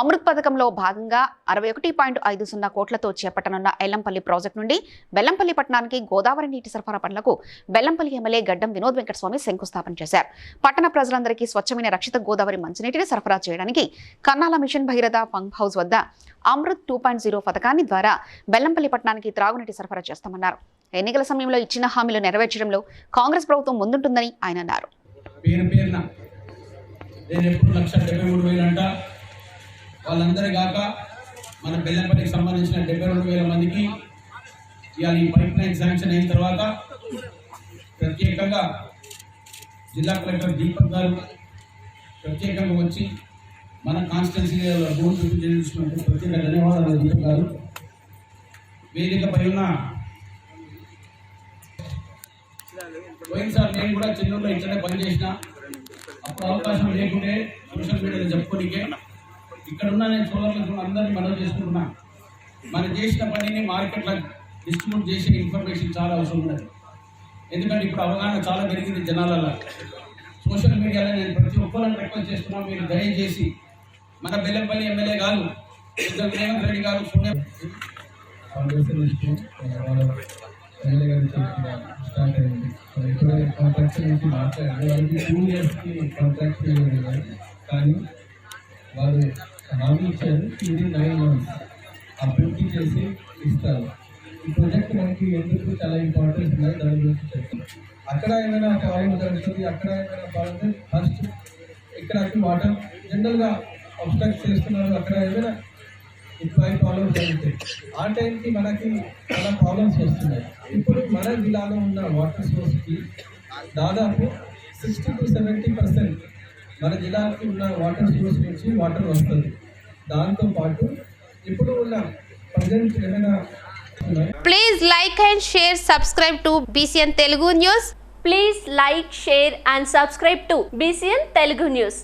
అమృత్ పథకంలో భాగంగా అరవై ఒకటి పాయింట్ ఐదు సున్నా కోట్లతో చేపట్టనున్న ఎల్లంపల్లి ప్రాజెక్టు నుండి బెల్లంపల్లి పట్టణానికి గోదావరి నీటి సరఫరా పనులకు బెల్లంపల్లి ఎమ్మెల్యే గడ్డం వినోద్ వెంకటస్వామి శంకుస్థాపన చేశారు. పట్టణ ప్రజలందరికీ స్వచ్ఛమైన రక్షిత గోదావరి మంచినీటిని సరఫరా చేయడానికి Kannala mission Bhagiratha pump house వద్ద అమృత్ టూ పాయింట్ జీరో పథకాన్ని ద్వారా బెల్లంపల్లి పట్టణానికి త్రాగునీటి సరఫరా చేస్తామన్నారు. ఎన్నికల సమయంలో ఇచ్చిన హామీలు నెరవేర్చడంలో కాంగ్రెస్ ప్రభుత్వం ముందుంటుందని ఆయన అన్నారు. పేరు పేరున నేను ఎప్పుడు లక్ష డెబ్బై మూడు వేలు అంట వాళ్ళందరి కాక మన బెల్లంపల్లికి సంబంధించిన డెబ్బై రెండు వేల మందికి ఇవాళ ఈ పైప్ లైన్ శాంక్షన్ అయిన తర్వాత ప్రత్యేకంగా జిల్లా కలెక్టర్ దీపక్ గారు ప్రత్యేకంగా వచ్చి మన కాన్స్టిట్యున్సీ భూమి చూపించినటువంటి ప్రత్యేక ధన్యవాదాలు దీపక్ గారు. వేదికపై ఉన్న పోయినసారి నేను కూడా చిన్నూరులో ఇక్కడే పనిచేసిన. అప్పుడు అవకాశం లేకుంటే సోషల్ మీడియాలో చెప్పుకోనికే ఇక్కడ ఉన్న నేను సోదరులకు అందరినీ మనం చేసుకుంటున్నా. మనం చేసిన పనిని మార్కెట్లో డిస్ట్రిబ్యూట్ చేసే ఇన్ఫర్మేషన్ చాలా అవసరం ఉన్నది. ఎందుకంటే ఇప్పుడు అవగాహన చాలా పెరిగింది జనాలలో. సోషల్ మీడియాలో నేను ప్రతి ఒక్కరిని రిక్వెస్ట్ చేస్తున్నాను మీరు దయచేసి మన బెల్లంపల్లి ఎమ్మెల్యే గారు పెద్ద రేవంత్ రెడ్డి గారు సోనియా ఎమ్మెల్యే గారి స్టార్ట్ అయింది. సో కాంట్రాక్ట్ నుంచి మాట్లాడారు. టూ ఇయర్స్కి కాంట్రాక్ట్ కానీ వాళ్ళు హామీ ఇచ్చారు ఇది నైన్ మంత్స్ అభివృద్ధి చేసి ఇస్తారు. ఈ ప్రాజెక్ట్ మనకి ఎందుకు చాలా ఇంపార్టెంట్ ఉన్నది దాని గురించి చెప్తాను అక్కడ ఏమైనా ప్రాబ్లం జరుగుతుంది? అక్కడ ఏమైనా ప్రాబ్లం ఫస్ట్ ఇక్కడ వాటర్ జనరల్గా అబ్స్ట్రాక్ట్ చేస్తున్నారు. అక్కడ ఏమైనా ఫైవ్ ప్రాబ్లమ్స్ జరుగుతాయి ఆ టైంకి మనకి చాలా ప్రాబ్లమ్స్ వస్తున్నాయి. ఇప్పుడు మన జిల్లాలో ఉన్న వాటర్ సోర్స్కి దాదాపు సిక్స్టీ టు సెవెంటీ పర్సెంట్ మన జిల్లాకి ఉన్న వాటర్ సోర్స్ నుంచి వాటర్ వస్తుంది. దాంతో పాటు ఇప్పుడు ఉన్న ప్రజెంట్ ఏమైనా please like and share subscribe to BCN Telugu news please like share and subscribe to BCN Telugu news